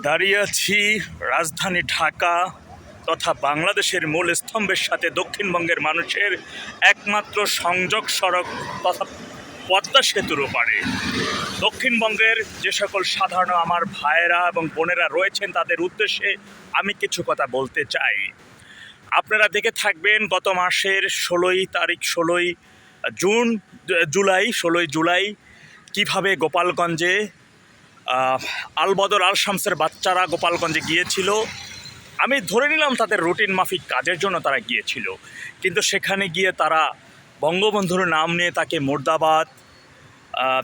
দাঁড়িয়ে আছি রাজধানী ঢাকা তথা বাংলাদেশের মূল স্তম্ভের সাথে দক্ষিণবঙ্গের মানুষের একমাত্র সংযোগ সড়ক তথা পদ্মা সেতুর ওপারে। দক্ষিণবঙ্গের যে সকল সাধারণ আমার ভাইয়েরা এবং বোনেরা রয়েছেন তাদের উদ্দেশ্যে আমি কিছু কথা বলতে চাই। আপনারা দেখে থাকবেন গত মাসের ষোলোই তারিখ, ষোলোই জুন, জুলাই, ষোলোই জুলাই কীভাবে গোপালগঞ্জে আলবদর আল শামসের বাচ্চারা গোপালগঞ্জে গিয়েছিল। আমি ধরে নিলাম তাদের রুটিন মাফিক কাজের জন্য তারা গিয়েছিল। কিন্তু সেখানে গিয়ে তারা বঙ্গবন্ধুর নাম নিয়ে তাকে মুর্দাবাদ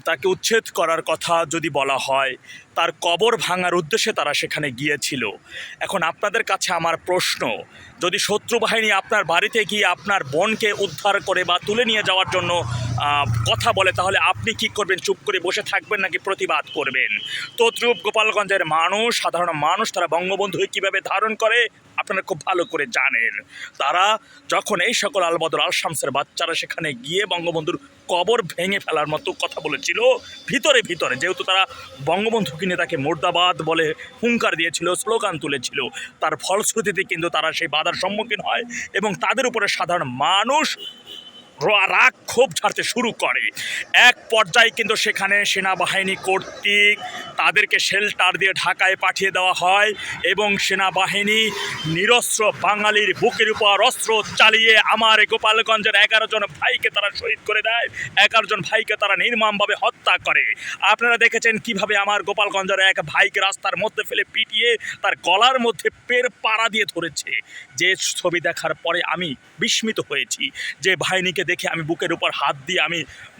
তাকে উচ্ছেদ করার কথা যদি বলা হয় তার কবর ভাঙার উদ্দেশ্যে তারা সেখানে গিয়েছিল। এখন আপনাদের কাছে আমার প্রশ্ন, যদি শত্রু বাহিনী আপনার বাড়িতে গিয়ে আপনার বোনকে উদ্ধার করে বা তুলে নিয়ে যাওয়ার জন্য কথা বলে, তাহলে আপনি কি করবেন? চুপ করে বসে থাকবেন নাকি প্রতিবাদ করবেন? তদ্রূপ গোপালগঞ্জের মানুষ, সাধারণ মানুষ, তারা বঙ্গবন্ধুকে কীভাবে ধারণ করে, আপনারা খুব ভালো করে জানেন। তারা যখন এই সকল আলবদর আল শামসের বাচ্চারা সেখানে গিয়ে বঙ্গবন্ধুর কবর ভেঙে ফেলার মতো কথা বলেছিল, ভিতরে ভিতরে, যেহেতু তারা বঙ্গবন্ধুকে নিয়ে তাকে মুর্দাবাদ বলে হুঙ্কার দিয়েছিল, স্লোগান তুলেছিল। তার ফলশ্রুতিতে কিন্তু তারা সেই বাধার সম্মুখীন হয় এবং তাদের উপরে সাধারণ মানুষ রাগ ক্ষোভ ঝাড়তে শুরু করে। এক পর্যায়ে কিন্তু সেখানে সেনাবাহিনী কর্তৃক তাদেরকে শেল্টার দিয়ে ঢাকায় পাঠিয়ে দেওয়া হয় এবং সেনাবাহিনী নিরস্ত্র বাঙালির বুকের উপর অস্ত্র চালিয়ে আমার গোপালগঞ্জের এগারো জন ভাইকে তারা শহীদ করে দেয়। এগারো জন ভাইকে তারা নির্মমভাবে হত্যা করে। আপনারা দেখেছেন কীভাবে আমার গোপালগঞ্জের এক ভাইকে রাস্তার মধ্যে ফেলে পিটিয়ে তার গলার মধ্যে পের পাড়া দিয়ে ধরেছে। যে ছবি দেখার পরে আমি বিস্মিত হয়েছি। যে বাহিনীকে দেখে আমি বুকের উপর হাত দিয়ে আমি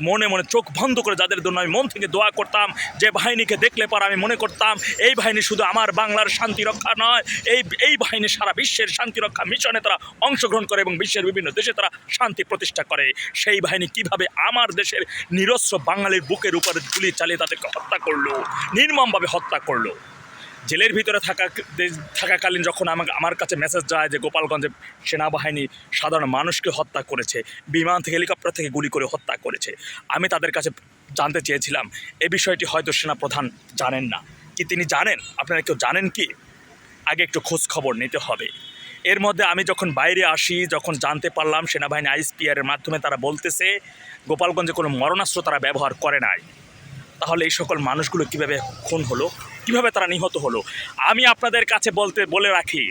মনে মনে চোখ বন্ধ করে যাদের জন্য আমি মন থেকে দোয়া করতাম, যে বাহিনীকে দেখলে পর আমি মনে করতাম, এই বাহিনী শুধু আমার বাংলার শান্তি রক্ষা নয়, এই এই বাহিনী সারা বিশ্বের শান্তি রক্ষা মিশনে তারা অংশগ্রহণ করে এবং বিশ্বের বিভিন্ন দেশে তারা শান্তি প্রতিষ্ঠা করে। সেই বাহিনী কীভাবে আমার দেশের নিরস্ত্র বাঙালির বুকের উপরে গুলি চালিয়ে তাদেরকে হত্যা করল, নির্মমভাবে হত্যা করল। জেলের ভিতরে থাকা থাকাকালীন যখন আমাকে আমার কাছে মেসেজ যায় যে গোপালগঞ্জে সেনাবাহিনী সাধারণ মানুষকে হত্যা করেছে, বিমান থেকে হেলিকপ্টার থেকে গুলি করে হত্যা করেছে। আমি তাদের কাছে জানতে চেয়েছিলাম, এ বিষয়টি হয়তো সেনাপ্রধান জানেন না। কি তিনি জানেন? আপনারা কেউ জানেন কি? আগে একটু খোঁজ খবর নিতে হবে। এর মধ্যে আমি যখন বাইরে আসি, যখন জানতে পারলাম সেনাবাহিনী আইসপিআরের মাধ্যমে তারা বলতেছে, গোপালগঞ্জে কোনো মরণাস্ত্র তারা ব্যবহার করে নাই। তাহলে এই সকল মানুষগুলো কীভাবে খুন হলো? কীভাবে তারা নিহত হলো? আমি আপনাদের কাছে বলতে, বলে রাখি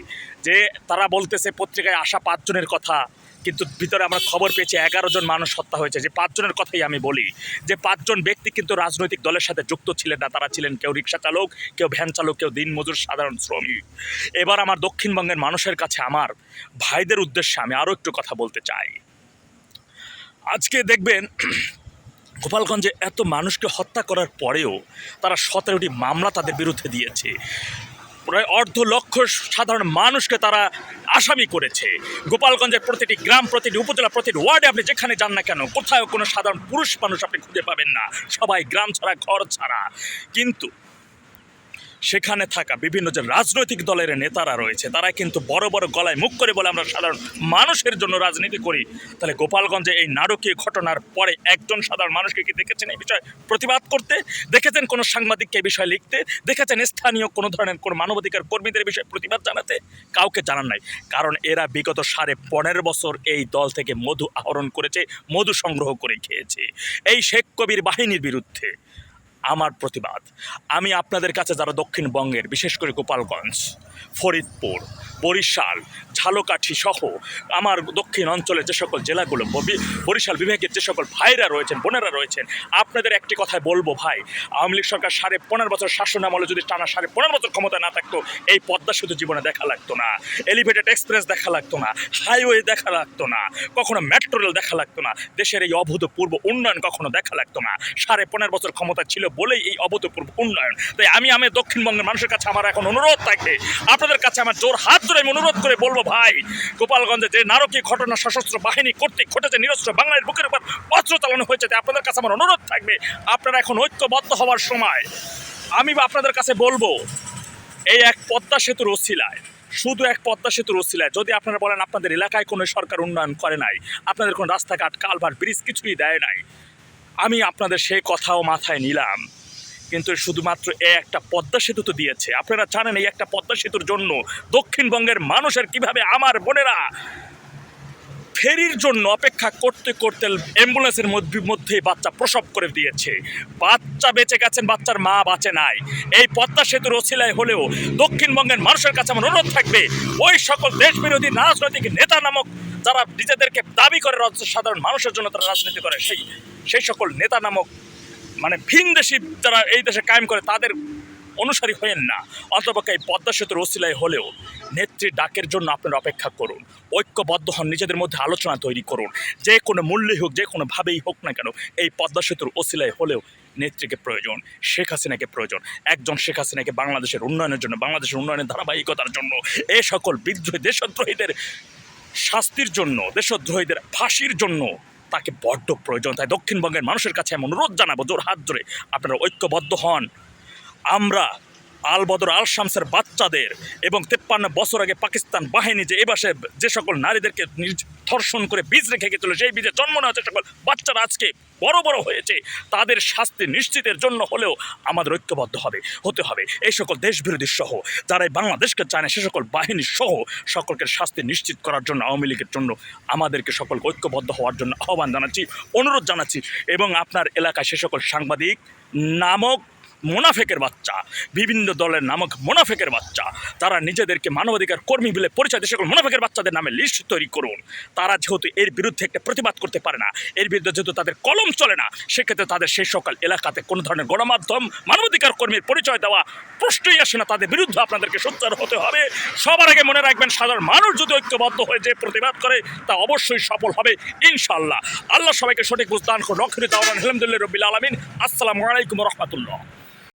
যে তারা বলতেছে পত্রিকায় আসা পাঁচজনের কথা, কিন্তু ভিতরে আমরা খবর পেয়েছি এগারো জন মানুষ হত্যা হয়েছে। যে পাঁচজনের কথাই আমি বলি, যে পাঁচজন ব্যক্তি কিন্তু রাজনৈতিক দলের সাথে যুক্ত ছিলেন না। তারা ছিলেন কেউ রিক্সা চালক, কেউ ভ্যান চালক, কেউ দিনমজুর সাধারণ শ্রমিক। এবার আমার দক্ষিণবঙ্গের মানুষের কাছে আমার ভাইদের উদ্দেশ্যে আমি আরও একটু কথা বলতে চাই। আজকে দেখবেন গোপালগঞ্জে এত মানুষকে হত্যা করার পরেও তারা সতেরোটি মামলা তাদের বিরুদ্ধে দিয়েছে। প্রায় অর্ধ লক্ষ সাধারণ মানুষকে তারা আসামি করেছে। গোপালগঞ্জের প্রতিটি গ্রাম, প্রতিটি উপজেলা, প্রতিটি ওয়ার্ডে আপনি যেখানে যান না কেন কোথায় কোনো সাধারণ পুরুষ মানুষ আপনি খুঁজে পাবেন না। সবাই গ্রাম ছাড়া, ঘর ছাড়া। কিন্তু সেখানে থাকা বিভিন্ন যে রাজনৈতিক দলের নেতারা রয়েছে তারা কিন্তু বড় বড় গলায় মুখ করে বলে আমরা সাধারণ মানুষের জন্য রাজনীতি করি। তাহলে গোপালগঞ্জে এই নারকীয় ঘটনার পরে একজন সাধারণ মানুষকে কি দেখেছেন এই বিষয়ে প্রতিবাদ করতে? দেখেছেন কোনো সাংবাদিককে বিষয়ে লিখতে? দেখেছেন স্থানীয় কোনো ধরনের কোনো মানবাধিকার কর্মীদের বিষয়ে প্রতিবাদ জানাতে? কাউকে জানান নাই। কারণ এরা বিগত সাড়ে পনেরো বছর এই দল থেকে মধু আহরণ করেছে, মধু সংগ্রহ করে খেয়েছে। এই শেখ কবির বাহিনীর বিরুদ্ধে। আমার প্রতিবাদ। আমি আপনাদের কাছে যারা দক্ষিণবঙ্গের বিশেষ করে গোপালগঞ্জ ফরিদপুর বরিশাল ঝালকাঠি সহ আমার দক্ষিণ অঞ্চলের যে সকল জেলাগুলো বরিশাল বিভাগের যে সকল ভাইরা রয়েছেন, বোনেরা রয়েছেন, আপনাদের একটি কথাই বলব ভাই, আওয়ামী লীগ সরকার সাড়ে পনেরো বছর শাসন আমলে যদি টানা সাড়ে পনেরো বছর ক্ষমতা না থাকতো, এই পদ্মা সেতু জীবনে দেখা লাগতো না। এলিভেটেড এক্সপ্রেস দেখা লাগতো না। হাইওয়ে দেখা লাগতো না। কখনো মেট্রো রেল দেখা লাগতো না। দেশের এই অভূতপূর্ব উন্নয়ন কখনো দেখা লাগতো না। সাড়ে পনেরো বছর ক্ষমতা ছিল বলেই এই অভূতপূর্ব উন্নয়ন। তাই আমি আমি দক্ষিণবঙ্গের মানুষের কাছে আমার এখন অনুরোধ থাকে আপনাদের কাছে আমার জোর, হাত ধরে আমি অনুরোধ করে বলব ভাই। গোপালগঞ্জে যে নারকীয় ঘটনা সশস্ত্র বাহিনী কর্তৃক ঘটেছে, নিরস্ত্র বাংলার বুকের উপর অস্ত্র চালানো হয়েছে আপনাদের কাছে আমার অনুরোধ থাকবে, আপনারা এখন ঐক্যবদ্ধ হওয়ার সময়। আমি আপনাদের কাছে বলব, এই এক পদ্মা সেতুর ওসিলায় শুধু এক পদ্মা সেতুর ওসিলায় যদি আপনারা বলেন আপনাদের এলাকায় কোনো সরকার উন্নয়ন করে নাই, আপনাদের কোনো রাস্তাঘাট কালভার ব্রিজ কিছুই দেয় নাই, আমি আপনাদের সেই কথাও মাথায় নিলাম। কিন্তু শুধুমাত্র এ একটা পদ্মা সেতু তো দিয়েছে। আপনারা জানেন এই একটা পদ্মা সেতুর জন্য দক্ষিণবঙ্গের মানুষের কীভাবে আমার বোনেরা ফেরির জন্য অপেক্ষা করতে করতে অ্যাম্বুলেন্সের মধ্যে বাচ্চা প্রসব করে দিয়েছে। বাচ্চা বেঁচে গেছেন, বাচ্চার মা বাঁচে নাই। এই পদ্মা সেতুর ওসিলায় হলেও দক্ষিণবঙ্গের মানুষের কাছে আমার অনুরোধ থাকবে, ওই সকল দেশ বিরোধী রাজনৈতিক নেতা নামক যারা নিজেদেরকে দাবি করে সাধারণ মানুষের জন্য তারা রাজনীতি করে, সেই সেই সকল নেতা নামক মানে ভিন দেশি যারা এই দেশে কায়েম করে, তাদের অনুসারী হয়েন না। অন্তপক্ষে এই পদ্মা সেতুর ওসিলায় হলেও নেত্রী ডাকের জন্য আপনারা অপেক্ষা করুন। ঐক্যবদ্ধ হন, নিজেদের মধ্যে আলোচনা তৈরি করুন। যে কোনো মূল্যেই হোক, যে কোনোভাবেই হোক না কেন, এই পদ্মা সেতুর ওসিলায় হলেও নেত্রীকে প্রয়োজন, শেখ হাসিনাকে প্রয়োজন। একজন শেখ হাসিনাকে বাংলাদেশের উন্নয়নের জন্য, বাংলাদেশের উন্নয়নের ধারাবাহিকতার জন্য এই সকল বিদ্রোহী দেশদ্রোহীদের শাস্তির জন্য, দেশদ্রোহীদের ফাঁসির জন্য তাকে বড্ড প্রয়োজন। তাই দক্ষিণবঙ্গের মানুষের কাছে আমি অনুরোধ জানাব, জোর হাত ধরে আপনারা ঐক্যবদ্ধ হন। আমরা আলবদর আল শামসের বাচ্চাদের এবং তেপ্পান্ন বছর আগে পাকিস্তান বাহিনী যে এবাসে যে সকল নারীদেরকে ধর্ষণ করে বীজ রেখে গেছিল, সেই বীজে জন্ম নেওয়া যে সকল বাচ্চারা আজকে বড় বড় হয়েছে, তাদের শাস্তি নিশ্চিতের জন্য হলেও আমাদের ঐক্যবদ্ধ হবে, হতে হবে। এই সকল দেশ বিরোধী সহ, যারা বাংলাদেশকে চায় না, সে সকল বাহিনী সহ সকলকে শাস্তি নিশ্চিত করার জন্য আওয়ামী লীগের জন্য আমাদেরকে সকলকে ঐক্যবদ্ধ হওয়ার জন্য আহ্বান জানাচ্ছি, অনুরোধ জানাচ্ছি এবং আপনার এলাকায় সে সকল সাংবাদিক, নামক মোনাফেকের বাচ্চা। বিভিন্ন দলের নামক মোনাফেকের বাচ্চা। তারা নিজেদেরকে মানবাধিকার কর্মী বলে পরিচয় দিয়ে সকল মোনাফেকের বাচ্চাদের নামে লিস্ট তৈরি করুন। তারা যেহেতু এর বিরুদ্ধে একটা প্রতিবাদ করতে পারে না, এর বিরুদ্ধে যেহেতু তাদের কলম চলে না, সেক্ষেত্রে তাদের সেই সকল এলাকাতে কোনো ধরনের গণমাধ্যম, মানবাধিকার কর্মীর পরিচয় দেওয়া প্রশ্নই আসে না। তাদের বিরুদ্ধে আপনাদেরকে সোচ্চার হতে হবে। সবার আগে মনে রাখবেন, সাধারণ মানুষ যদি ঐক্যবদ্ধ হয়ে যে প্রতিবাদ করে, তা অবশ্যই সফল হবে ইনশাল্লাহ আল্লাহ সবাইকে সঠিক বুঝদান করুন। রক্ষিত আলহামদুলিল্লাহ রবিল আলমিন। আসসালামু আলাইকুম রহমতুল্লাহ।